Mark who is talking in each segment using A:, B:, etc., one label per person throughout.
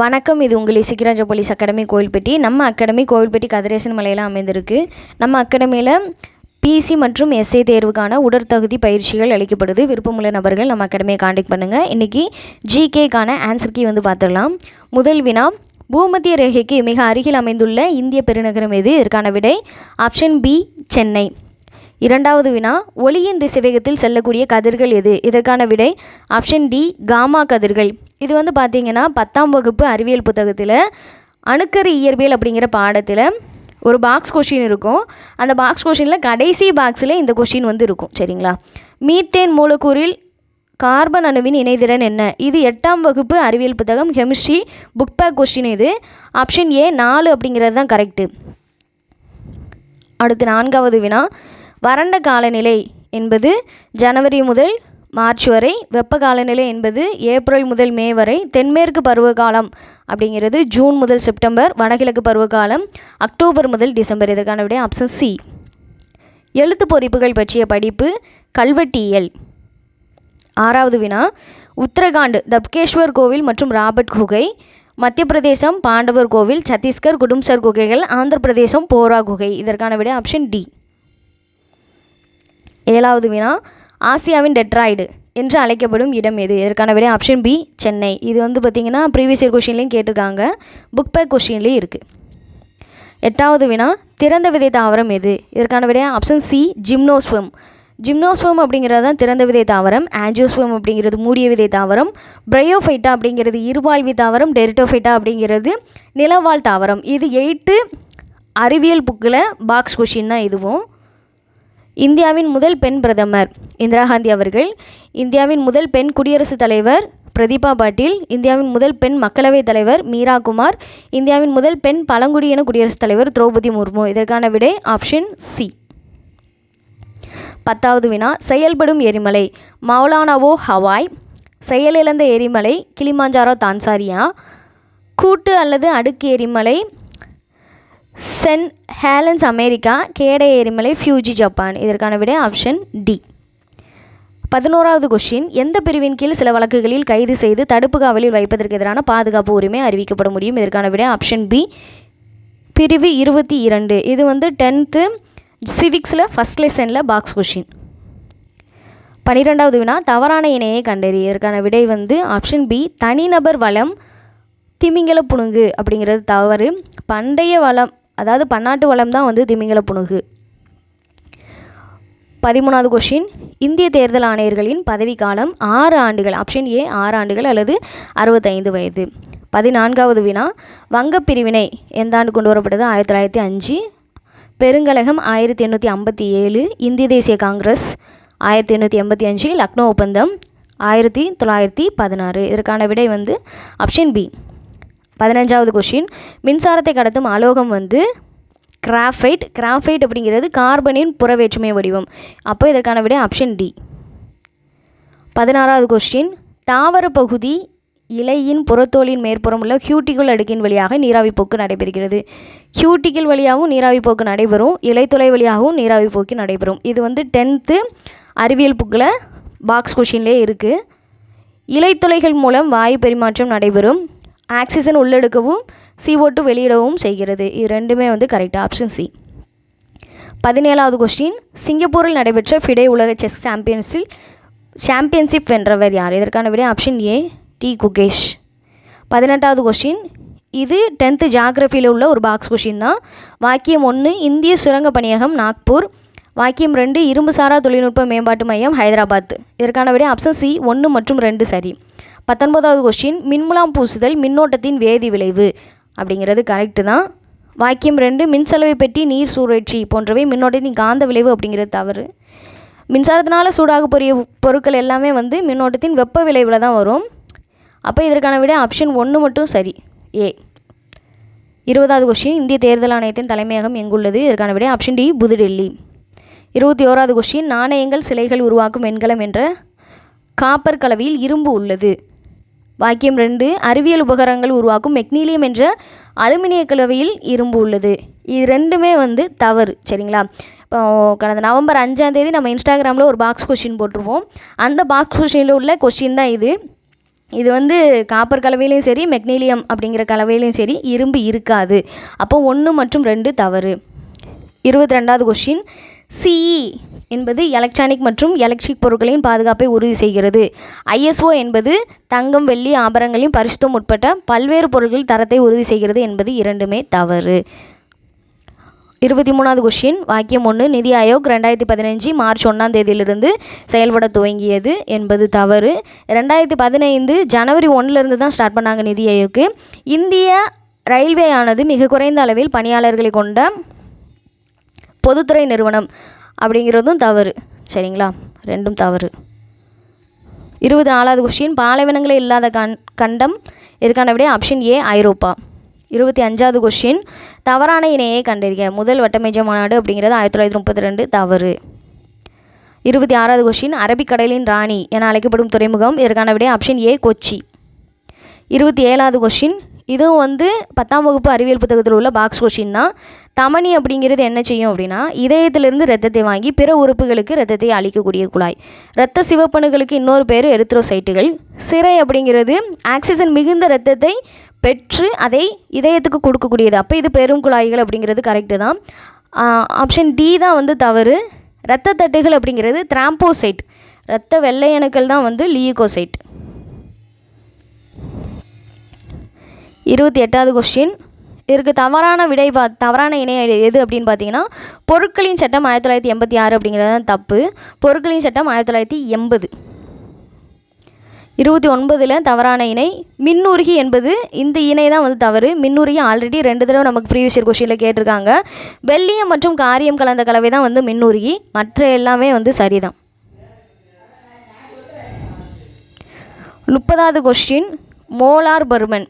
A: வணக்கம் இது உங்கள் இசிக்கிராஜ போலீஸ் அகாடமி கோவில்பட்டி. நம்ம அகாடமி கோவில்பட்டி கதிரேசன் மலையில் அமைந்திருக்கு. நம்ம அகாடமியில் பிசி மற்றும் எஸ்ஐ தேர்வுக்கான உடற்தகுதி பயிற்சிகள் அளிக்கப்படுது. விருப்பமுள்ள நபர்கள் நம்ம அகாடமியை காண்டாக்ட் பண்ணுங்கள் இன்றைக்கி ஜிகேக்கான ஆன்சர் கீ வந்து பார்த்துடலாம். முதல் வினா பூமத்திய ரேகைக்கு மிக அருகில் அமைந்துள்ள இந்திய பெருநகரம் எது? இதற்கான விடை ஆப்ஷன் பி சென்னை. இரண்டாவது வினா ஒளியின் திசைவேகத்தில் செல்லக்கூடிய கதிர்கள் எது? இதற்கான விடை ஆப்ஷன் டி காமா கதிர்கள். இது வந்து பார்த்தீங்கன்னா பத்தாம் வகுப்பு அறிவியல் புத்தகத்தில் அணுக்கரு இயற்பியல் அப்படிங்கிற பாடத்தில் ஒரு பாக்ஸ் கொஷின் இருக்கும். அந்த பாக்ஸ் கொஷினில் கடைசி பாக்ஸில் இந்த கொஷின் வந்து இருக்கும் சரிங்களா? மீத்தேன் மூலக்கூறில் கார்பன் அணுவின் இணைதிறன் என்ன? இது எட்டாம் வகுப்பு அறிவியல் புத்தகம் கெமிஸ்ட்ரி புக் பேக் கொஷின் இது. ஆப்ஷன் ஏ நாலு அப்படிங்கிறது தான் கரெக்டு அடுத்து நான்காவது வினா வறண்ட காலநிலை என்பது ஜனவரி முதல் மார்ச் வரை வெப்ப காலநிலை என்பது ஏப்ரல் முதல் மே வரை தென்மேற்கு பருவகாலம் அப்படிங்கிறது ஜூன் முதல் செப்டம்பர் வடகிழக்கு பருவகாலம் அக்டோபர் முதல் டிசம்பர். இதற்கான விட ஆப்ஷன் சி எழுத்து பொறிப்புகள் பற்றிய படிப்பு கல்வெட்டியல். ஆறாவது வினா உத்தரகாண்ட் தப்கேஸ்வர் கோவில் மற்றும் ராபர்ட் குகை மத்திய பிரதேசம் பாண்டவர் கோவில் சத்தீஸ்கர் குடும்சர் குகைகள் ஆந்திர பிரதேசம் போரா குகை. இதற்கான விட ஆப்ஷன் டி ஏழாவது வினா ஆசியாவின் டெட்ராய்டு என்று அழைக்கப்படும் இடம் எது? இதற்கான விட ஆப்ஷன் பி சென்னை. இது வந்து பார்த்திங்கன்னா ப்ரீவியஸ் இயர் கொஷின்லேயும் கேட்டிருக்காங்க. புக் பேக் கொஷின்லேயும் இருக்குது எட்டாவது வினா திறந்த விதை தாவரம் எது? இதற்கான விட ஆப்ஷன் சி ஜிம்னோஸ்வம் ஜிம்னோஸ்வம் அப்படிங்கிறது தான் திறந்த விதை தாவரம் ஆஞ்சியோஸ்வம் அப்படிங்கிறது மூடிய விதை தாவரம் பிரையோஃபைட்டா அப்படிங்கிறது இருவாழ்வி தாவரம் டெரிட்டோஃபைட்டா அப்படிங்கிறது நிலவாழ் தாவரம். இது எயிட்டு அறிவியல் புக்கில் பாக்ஸ் கொஷின் தான் இதுவும். இந்தியாவின் முதல் பெண் பிரதமர். இந்திரா காந்தி அவர்கள் இந்தியாவின் முதல் பெண் குடியரசுத் தலைவர் பிரதீபா பாட்டீல் இந்தியாவின் முதல் பெண் மக்களவைத் தலைவர் மீரா குமார் இந்தியாவின் முதல் பெண் பழங்குடியின குடியரசுத் தலைவர் திரௌபதி முர்மு. இதற்கான விடை ஆப்ஷன் சி. பத்தாவது வினா செயல்படும் எரிமலை மௌலானாவோ ஹவாய் செயலிழந்த எரிமலை கிளிமாஞ்சாரோ தான்சாரியா கூட்டு அல்லது அடுக்கு எரிமலை சென் ஹேலன்ஸ் அமெரிக்கா கேடை எரிமலை ஃபியூஜி ஜப்பான். இதற்கான விடை ஆப்ஷன் டி. பதினோராவது கொஷின் எந்த பிரிவின் கீழ் சில வழக்குகளில் கைது செய்து தடுப்பு காவலில் வைப்பதற்கு எதிரான பாதுகாப்பு உரிமை அறிவிக்கப்பட முடியும்? இதற்கான விடை ஆப்ஷன் பி. பிரிவு இருபத்தி இரண்டு. இது வந்து டென்த்து சிவிக்ஸில் ஃபஸ்ட் லெசனில் பாக்ஸ் கொஷின் பன்னிரெண்டாவது வினா தவறான இணையை கண்டறி. இதற்கான விடை வந்து ஆப்ஷன் பி. தனிநபர் வளம் திமிங்கல புணுங்கு அப்படிங்கிறது தவறு. பண்டைய வளம் அதாவது பன்னாட்டு வளம் தான் வந்து திமிங்கல புணுகு பதிமூணாவது கொஷின் இந்திய தேர்தல் ஆணையர்களின் பதவிக்காலம் ஆறு ஆண்டுகள் ஆப்ஷன் ஏ ஆறு ஆண்டுகள் அல்லது அறுபத்தைந்து வயது. பதினான்காவது வினா. வங்கப் பிரிவினை எந்த ஆண்டு கொண்டு வரப்பட்டது? ஆயிரத்தி தொள்ளாயிரத்தி அஞ்சு. பெருங்கழகம் ஆயிரத்தி எண்ணூற்றி ஐம்பத்தி ஏழு. இந்திய தேசிய காங்கிரஸ் ஆயிரத்தி எண்ணூற்றி எண்பத்தி அஞ்சு. லக்னோ ஒப்பந்தம் ஆயிரத்தி தொள்ளாயிரத்தி பதினாறு. இதற்கான விடை வந்து ஆப்ஷன் பி பதினஞ்சாவது கொஷின் மின்சாரத்தை கடத்தும் அலோகம் வந்து கிராஃபைட் கிராஃபைட் அப்படிங்கிறது கார்பனின் புறவேற்றுமை வடிவம். அப்போ இதற்கான விட ஆப்ஷன் டி பதினாறாவது கொஸ்டின் தாவர பகுதி இலையின் புறத்தோலின் மேற்புறம் உள்ள ஹியூட்டிகுள் அடுக்கின் வழியாக நீராவி போக்கு நடைபெறுகிறது. ஹியூட்டிகள் வழியாகவும் நீராவி போக்கு நடைபெறும். இலைத்துளை வழியாகவும் நீராவி போக்கு நடைபெறும். இது வந்து டென்த்து அறிவியல் புக்கில் பாக்ஸ் கொஷின்லேயே இருக்குது இலைத்துளைகள் மூலம் வாயு பரிமாற்றம் நடைபெறும். ஆக்சிஜன் உள்ளெடுக்கவும் CO2 வெளியிடவும் செய்கிறது. இது ரெண்டுமே வந்து கரெக்ட் ஆப்ஷன் சி பதினேழாவது கொஸ்டின் சிங்கப்பூரில் நடைபெற்ற ஃபிடே உலக செஸ் சாம்பியன்ஸில் சாம்பியன்ஷிப் வென்றவர் யார்? இதற்கான விட ஆப்ஷன் ஏ டி குகேஷ். பதினெட்டாவது கொஸ்டின் இது டென்த்து ஜாகிரஃபியில் உள்ள ஒரு பாக்ஸ் கொஷின் தான். வாக்கியம் ஒன்று இந்திய சுரங்க பணியகம் நாக்பூர். வாக்கியம் ரெண்டு இரும்புசாரா தொழில்நுட்ப மேம்பாட்டு மையம் ஹைதராபாத். இதற்கான விட ஆப்ஷன் சி ஒன்று மற்றும் ரெண்டு சரி. பத்தொன்பதாவது கொஸ்டின் மின்முலாம் பூசுதல் மின்னோட்டத்தின் வேதி விளைவு. அப்படிங்கிறது கரெக்டு தான். வாக்கியம் ரெண்டு மின்சலவை பெட்டி நீர் சூழற்சி போன்றவை மின்னோட்டத்தின் காந்த விளைவு அப்படிங்கிறது தவறு. மின்சாரத்தினால் சூடாக பொரிய பொருட்கள் எல்லாமே வந்து மின்னோட்டத்தின் வெப்ப விளைவில் தான் வரும். அப்போ இதற்கான விட ஆப்ஷன் ஒன்று மட்டும் சரி. ஏ இருபதாவது கொஸ்டின் இந்திய தேர்தல் ஆணையத்தின் தலைமையகம் எங்குள்ளது? இதற்கான விட ஆப்ஷன் டி புதுடெல்லி. இருபத்தி ஓராவது கொஸ்டின் நாணயங்கள் சிலைகள் உருவாக்கும் வெண்கலம் என்ற காப்பர் கலவையில் இரும்பு உள்ளது. வாக்கியம் ரெண்டு அறிவியல் உபகரணங்கள் உருவாக்கும் மெக்னீலியம் என்ற அலுமினிய கலவையில் இரும்பு உள்ளது. இது ரெண்டுமே வந்து தவறு சரிங்களா? இப்போ கடந்த நவம்பர் அஞ்சாம் தேதி நம்ம இன்ஸ்டாகிராமில் ஒரு பாக்ஸ் கொஷின் போட்டிருப்போம். அந்த பாக்ஸ் கொஷினில் உள்ள கொஷின் தான் இது. இது வந்து காப்பர் கலவையிலையும் சரி மெக்னீலியம் அப்படிங்கிற கலவையிலையும் சரி இரும்பு இருக்காது. அப்போ ஒன்று மற்றும் ரெண்டு தவறு. இருபத்தி ரெண்டாவது கொஷின் சிஇ என்பது எலக்ட்ரானிக் மற்றும் எலக்ட்ரிக் பொருட்களின் பாதுகாப்பை உறுதி செய்கிறது. ஐஎஸ்ஓ என்பது தங்கம் வெள்ளி ஆபரங்களின் பரிசுத்தம் உட்பட்ட பல்வேறு பொருட்களின் தரத்தை உறுதி செய்கிறது என்பது இரண்டுமே தவறு. இருபத்தி மூணாவது கொஷின் வாக்கியம் ஒன்று நிதி ஆயோக் ரெண்டாயிரத்தி பதினஞ்சு மார்ச் ஒன்றாம் தேதியிலிருந்து செயல்பட துவங்கியது என்பது தவறு. ரெண்டாயிரத்தி பதினைந்து ஜனவரி ஒன்றிலிருந்து தான் ஸ்டார்ட் பண்ணாங்க நிதி ஆயோக்கு இந்திய ரயில்வே ஆனது மிக குறைந்த அளவில் பணியாளர்களை கொண்ட பொதுத்துறை நிறுவனம் அப்படிங்கிறதும் தவறு. சரிங்களா? ரெண்டும் தவறு. இருபது நாலாவது கொஷின் பாலைவனங்களே இல்லாத கண் கண்டம் இதுக்கான விட ஆப்ஷன் ஏ ஐரோப்பா. இருபத்தி அஞ்சாவது கொஷின் தவறான இணையை கண்டறிக. முதல் வட்டமேஜ மாநாடு அப்படிங்கிறது ஆயிரத்தி தொள்ளாயிரத்தி முப்பத்தி ரெண்டு தவறு. இருபத்தி ஆறாவது கொஷின் அரபிக்கடலின் ராணி என அழைக்கப்படும் துறைமுகம் இதற்கான விட ஆப்ஷன் ஏ கொச்சி. இருபத்தி ஏழாவது கொஷின் இதுவும் வந்து பத்தாம் வகுப்பு அறிவியல் புத்தகத்தில் உள்ள பாக்ஸ் கொஷின் தான். தமனி அப்படிங்கிறது என்ன செய்யும் அப்படின்னா இதயத்திலிருந்து ரத்தத்தை வாங்கி பிற உறுப்புகளுக்கு ரத்தத்தை அளிக்கக்கூடிய குழாய். இரத்த சிவப்பணுகளுக்கு இன்னொரு பேர் எரித்ரோசைட்டுகள் சிறை அப்படிங்கிறது ஆக்சிஜன் மிகுந்த ரத்தத்தை பெற்று அதை இதயத்துக்கு கொடுக்கக்கூடியது. அப்போ இது பெரும் குழாய்கள் அப்படிங்கிறது கரெக்டு தான். ஆப்ஷன் டி தான் வந்து தவறு. இரத்த தட்டுகள் அப்படிங்கிறது த்ராம்போசைட் இரத்த வெள்ளையணுக்கள் தான் வந்து லியூகோசைட் இருபத்தி எட்டாவது கொஸ்டின் இதற்கு தவறான விடை பா தவறான இணை எது அப்படின்னு பார்த்தீங்கன்னா பொருட்களின் சட்டம் ஆயிரத்தி தொள்ளாயிரத்தி எண்பத்தி ஆறு அப்படிங்கிறது தான் தப்பு. பொருட்களின் சட்டம் ஆயிரத்தி தொள்ளாயிரத்தி எண்பது. இருபத்தி ஒன்பதில் தவறான இணை. மின்னுருகி என்பது இந்த இணை தான் வந்து தவறு. மின்னுருகி ஆல்ரெடி ரெண்டு தடவை நமக்கு ப்ரீவியஸ் இயர் கொஷினில் கேட்டிருக்காங்க. வெள்ளியம் மற்றும் காரியம் கலந்த கலவை தான் வந்து மின்னுருகி. மற்ற எல்லாமே வந்து சரிதான். முப்பதாவது கொஸ்டின் மோலார் பர்மன்.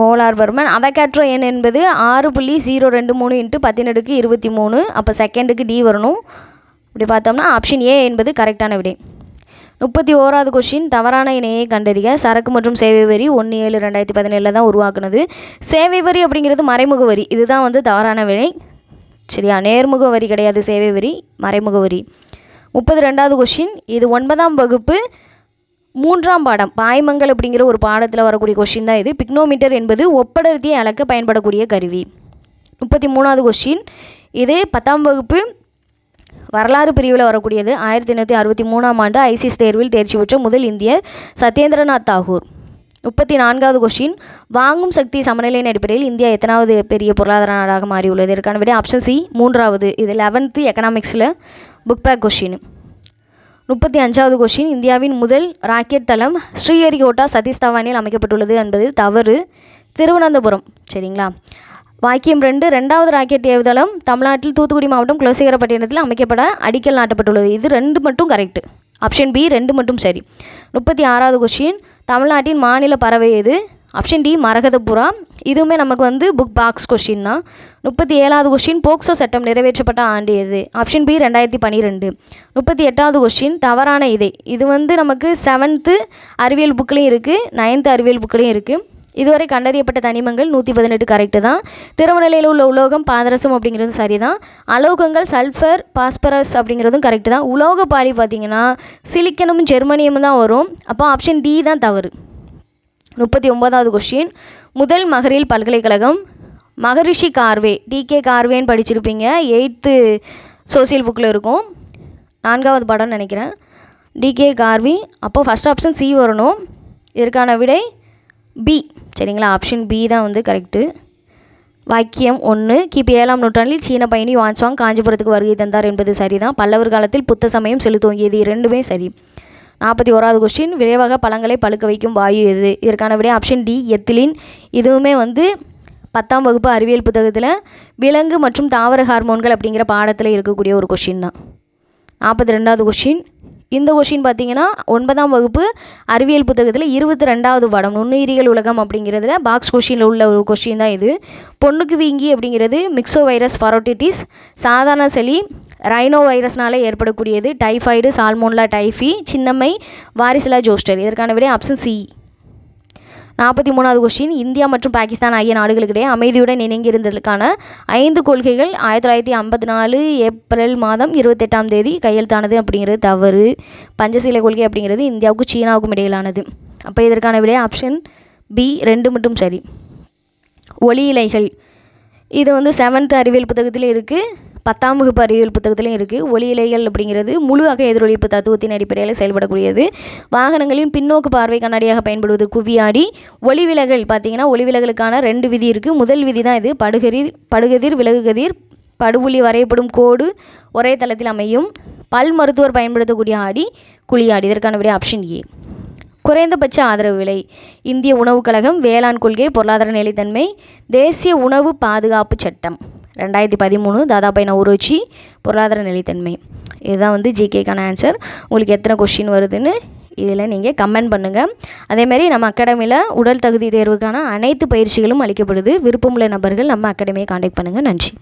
A: மோலார் பர்மன் அவகேட்ரோ எண் என்பது ஆறு புள்ளி ஜீரோ ரெண்டு மூணு இன்ட்டு பத்தினடுக்கு இருபத்தி மூணு. அப்போ செகண்டுக்கு டி வரணும். இப்படி பார்த்தோம்னா ஆப்ஷன் ஏ என்பது கரெக்டான விடை. முப்பத்தி ஓராவது கொஷின் தவறான இணையை கண்டறிய சரக்கு மற்றும் சேவை வரி ஒன்று ஏழு ரெண்டாயிரத்தி பதினேழில் தான் உருவாக்குனது. சேவை வரி அப்படிங்கிறது மறைமுக வரி. இதுதான் வந்து தவறான வினை சரியா? நேர்முக வரி கிடையாது சேவை வரி மறைமுக வரி. முப்பது ரெண்டாவது கொஷின் இது ஒன்பதாம் வகுப்பு மூன்றாம் பாடம் பாய்மங்கள் அப்படிங்கிற ஒரு பாடத்தில் வரக்கூடிய கொஷின் தான் இது. பிக்னோமீட்டர் என்பது ஒப்படர்த்தியை அளக்க பயன்படக்கூடிய கருவி. முப்பத்தி மூணாவது கொஷின் இது பத்தாம் வகுப்பு வரலாறு பிரிவில் வரக்கூடியது. ஆயிரத்தி எண்ணூற்றி அறுபத்தி மூணாம் ஆண்டு ஐசிஎஸ் தேர்வில் தேர்ச்சி பெற்ற முதல் இந்தியர் சத்யேந்திரநாத் தாகூர். முப்பத்தி நான்காவது கொஷின் வாங்கும் சக்தி சமநிலையின் அடிப்படையில் இந்தியா எத்தனாவது பெரிய பொருளாதார நாடாக மாறியுள்ளது? இதற்கான விட ஆப்ஷன் சி மூன்றாவது. இது லெவன்த்து எக்கனாமிக்ஸில் புக் பேக் கொஷின் முப்பத்தி அஞ்சாவது கொஷின் இந்தியாவின் முதல் ராக்கெட் தளம் ஸ்ரீஹரிகோட்டா சதீஷ் தவானில் அமைக்கப்பட்டுள்ளது என்பது தவறு. திருவனந்தபுரம். சரிங்களா? வாக்கியம் ரெண்டு ரெண்டாவது ராக்கெட் ஏவுதளம் தமிழ்நாட்டில் தூத்துக்குடி மாவட்டம் குலசேகரப்பட்டினத்தில் அமைக்கப்பட அடிக்கல் நாட்டப்பட்டுள்ளது. இது ரெண்டு மட்டும் கரெக்டு ஆப்ஷன் பி ரெண்டு மட்டும் சரி. முப்பத்தி ஆறாவது கொஷின் தமிழ்நாட்டின் மாநில பறவை எது? ஆப்ஷன் டி மரகதபுரா இதுவுமே நமக்கு வந்து புக் பாக்ஸ் கொஷின் தான். முப்பத்தி ஏழாவது கொஷின் போக்சோ சட்டம் நிறைவேற்றப்பட்ட ஆண்டு எது? ஆப்ஷன் பி ரெண்டாயிரத்தி பன்னிரெண்டு. முப்பத்தி எட்டாவது கொஷின் தவறான இதை. இது வந்து நமக்கு செவன்த்து அறிவியல் புக்லேயும் இருக்குது நைன்த்து அறிவியல் புக்லேயும் இருக்குது இதுவரை கண்டறியப்பட்ட தனிமங்கள் நூற்றி பதினெட்டு கரெக்டு தான். திரவநிலையில் உள்ள உலோகம் பாதரசம் அப்படிங்கிறது சரி தான் அலோகங்கள் சல்ஃபர் பாஸ்பரஸ் அப்படிங்கிறதும் கரெக்டு தான். உலோக பாலி பார்த்தீங்கன்னா சிலிக்கனும் ஜெர்மனியமும் தான் வரும். அப்போ ஆப்ஷன் டி தான் தவறு. முப்பத்தி ஒன்பதாவது கொஸ்டின் முதல் மகரில் பல்கலைக்கழகம் மகரிஷி கார்வே டிகே கார்வேன்னு படிச்சிருப்பீங்க. எயித்து சோசியல் புக்கில் இருக்கும். நான்காவது படம்னு நினைக்கிறேன். D K Karve. அப்போ ஃபஸ்ட் ஆப்ஷன் சி வரணும். இதற்கான விடை பி சரிங்களா? ஆப்ஷன் பி தான் வந்து கரெக்டு வாக்கியம் ஒன்று கிபி ஏழாம் நூற்றாண்டில் சீன பயணி வான்சுவாங் காஞ்சிபுரத்துக்கு வருகை தந்தார் என்பது சரிதான். பல்லவர் காலத்தில் புத்த சமயம் செலுத்துவங்கியது இரண்டுமே சரி. நாற்பத்தி ஓராவது கொஸ்டின் விரைவாக பழங்களை பழுக்க வைக்கும் வாயு எது? இதற்கான விடை ஆப்ஷன் டி எத்திலின். இதுவுமே வந்து பத்தாம் வகுப்பு அறிவியல் புத்தகத்தில் விலங்கு மற்றும் தாவர ஹார்மோன்கள் அப்படிங்கிற பாடத்தில் இருக்கக்கூடிய ஒரு கொஷின் தான். நாற்பத்தி ரெண்டாவது கொஷின் இந்த கொஷின் பார்த்தீங்கன்னா ஒன்பதாம் வகுப்பு அறிவியல் புத்தகத்தில் இருபத்தி ரெண்டாவது பாடம் நுண்ணுயிரிகள் உலகம் அப்படிங்கிறதுல பாக்ஸ் கொஷினில் உள்ள ஒரு கொஷின் தான் இது. பொண்ணுக்கு வீங்கி அப்படிங்கிறது மிக்சோ வைரஸ் ஃபரோட்டிட்டிஸ் சாதாரண செலி ரைனோ வைரஸ்னால ஏற்படக்கூடியது டைஃபாய்டு சால்மோன்லா டைஃபி சின்னம்மை வாரிசுலா ஜோஸ்டர் இதற்கான விட ஆப்ஷன் சி நாற்பத்தி மூணாவது கொஸ்டின் இந்தியா மற்றும் பாகிஸ்தான் ஆகிய நாடுகளுக்கிடையே அமைதியுடன் இணங்கியிருந்ததற்கான ஐந்து கொள்கைகள் ஆயிரத்தி தொள்ளாயிரத்தி ஐம்பத்தி நாலு ஏப்ரல் மாதம் இருபத்தெட்டாம் தேதி கையெழுத்தானது அப்படிங்கிறது தவறு. பஞ்சசீல கொள்கை அப்படிங்கிறது இந்தியாவுக்கும் சீனாவுக்கும் இடையிலானது. அப்போ இதற்கான விடை ஆப்ஷன் பி ரெண்டு மட்டும் சரி. ஒளி இலைகள். இது வந்து செவன்த் அறிவியல் புத்தகத்தில் இருக்குது பத்தாம் வகுப்பு அறிவியல் புத்தகத்திலையும் இருக்குது ஒளி இலைகள் அப்படிங்கிறது முழு அக எதிரொலிப்பு தத்துவத்தின் அடிப்படையில் செயல்படக்கூடியது. வாகனங்களின் பின்னோக்கு பார்வை கண்ணாடியாக பயன்படுவது குவியாடி. ஒளி விலகல் பார்த்தீங்கன்னா ஒளி விலகலுக்கான ரெண்டு விதி இருக்குது முதல் விதி தான் இது. படுகதிர் படுகதிர் விலகுகதிர் படுபுள்ளி வரையப்படும் கோடு ஒரே தளத்தில் அமையும். பல் மருத்துவர் பயன்படுத்தக்கூடிய ஆடி குழியாடி. இதற்கான விட ஆப்ஷன் ஏ குறைந்தபட்ச ஆதரவு விலை. இந்திய உணவுக் கழகம் வேளாண் கொள்கை பொருளாதார நிலைத்தன்மை தேசிய உணவு பாதுகாப்பு சட்டம். ரெண்டாயிரத்தி பதிமூணு தாதாபாய் நவரோச்சி பொருளாதார நிலைத்தன்மை. இதுதான் வந்து ஜிகேக்கான ஆன்சர் உங்களுக்கு எத்தனை கொஷின் வருதுன்னு இதில் நீங்கள் கமெண்ட் பண்ணுங்கள் அதேமாரி நம்ம அகாடமியில் உடல் தகுதி தேர்வுக்கான அனைத்து பயிற்சிகளும் அளிக்கப்படுது. விருப்பமுள்ள நபர்கள் நம்ம அகாடமியை காண்டாக்ட் பண்ணுங்கள் நன்றி.